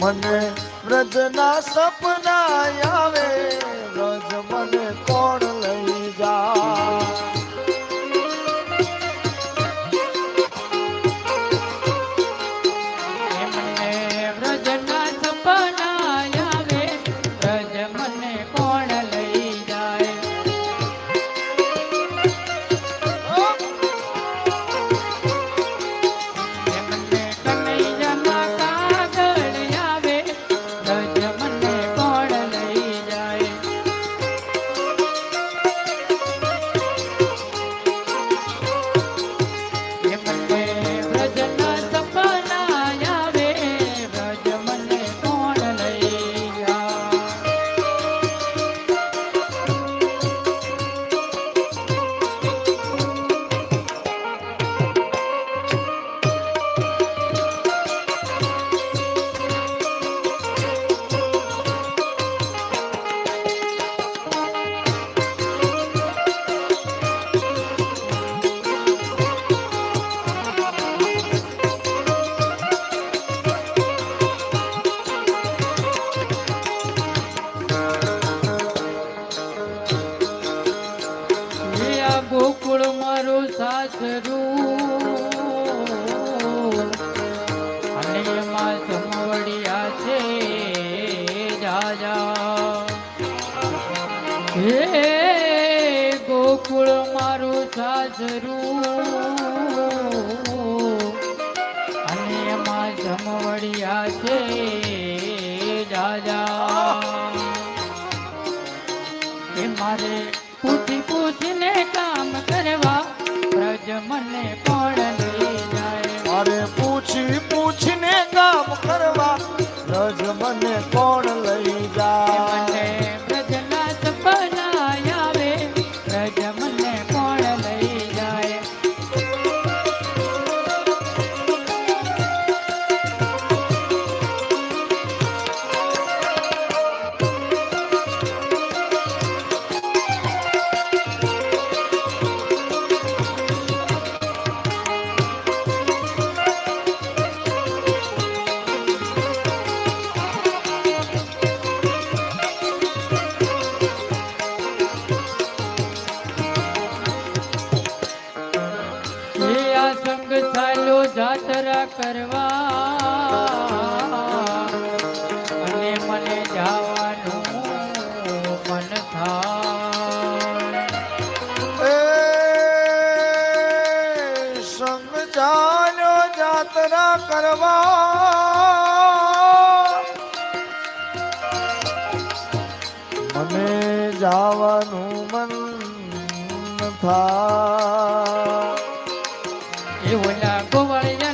મને વ્રજના સપના આવે. વ્રજ મને કોણ લઈ જા હે, ગોકુળ મારું સાસરું અને એમાં જમવડિયા છે, દાદા. એ મારે પૂછી પૂછીને કામ કરવા પ્રજ મને પણ મારે પૂછી પૂછીને કામ કરવા પ્રજ મને કોણ લઈ જાય. કરવા. મને જવાનું મન થા એ ઓલા ગોવાળિયા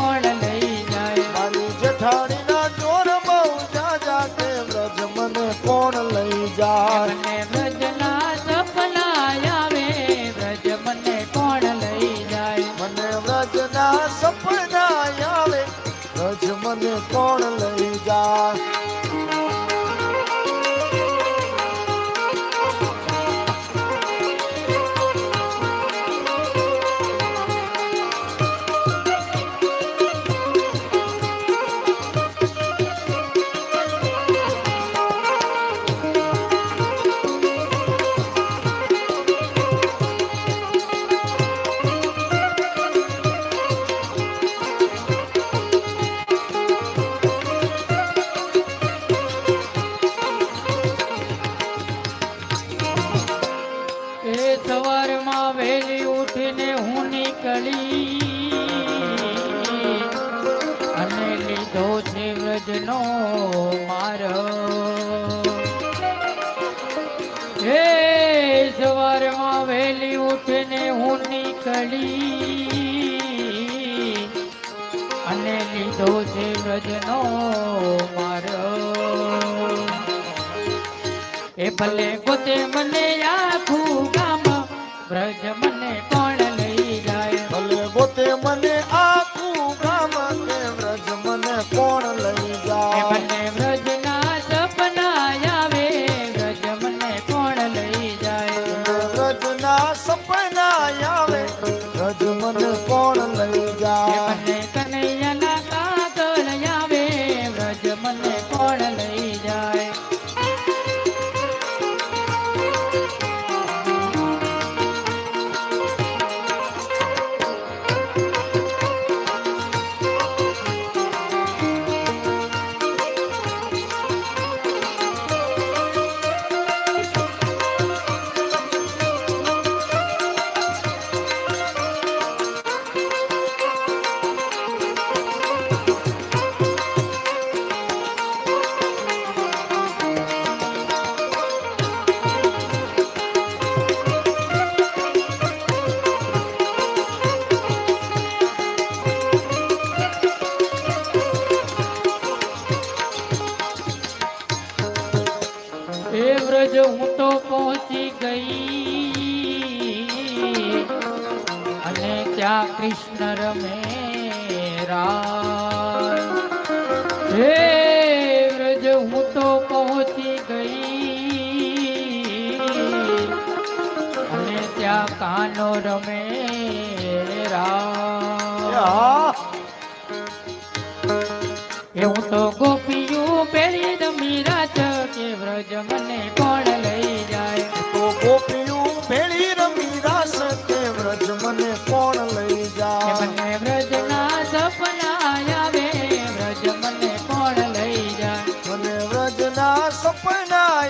સવારમાં વહેલી ઉઠીને હું નીકળી અને લીધો છે વ્રજનો મારો હે, સવારમાં વહેલી ઉઠીને હું નીકળી અને લીધો છે વ્રજનો મારો એ ભલે પોતે મને આખું ગામ બ્રજ મને કોણ લઈ જાય. ભલે પોતે મને આખું ગામ કે વ્રજ મને કોણ લઈ જાય. મને વ્રજના સપના આવે બ્રજ મને કોણ લઈ જાય. વ્રજના સપના આવે બ્રજ મને કાનો રમે રામ હા એ હું તો ગોપીયું પેરી રમી રાત કે વ્રજ મને કોણ સપના આવે વ્રજ મને કોણ લઈ જાય? મને વ્રજના સપના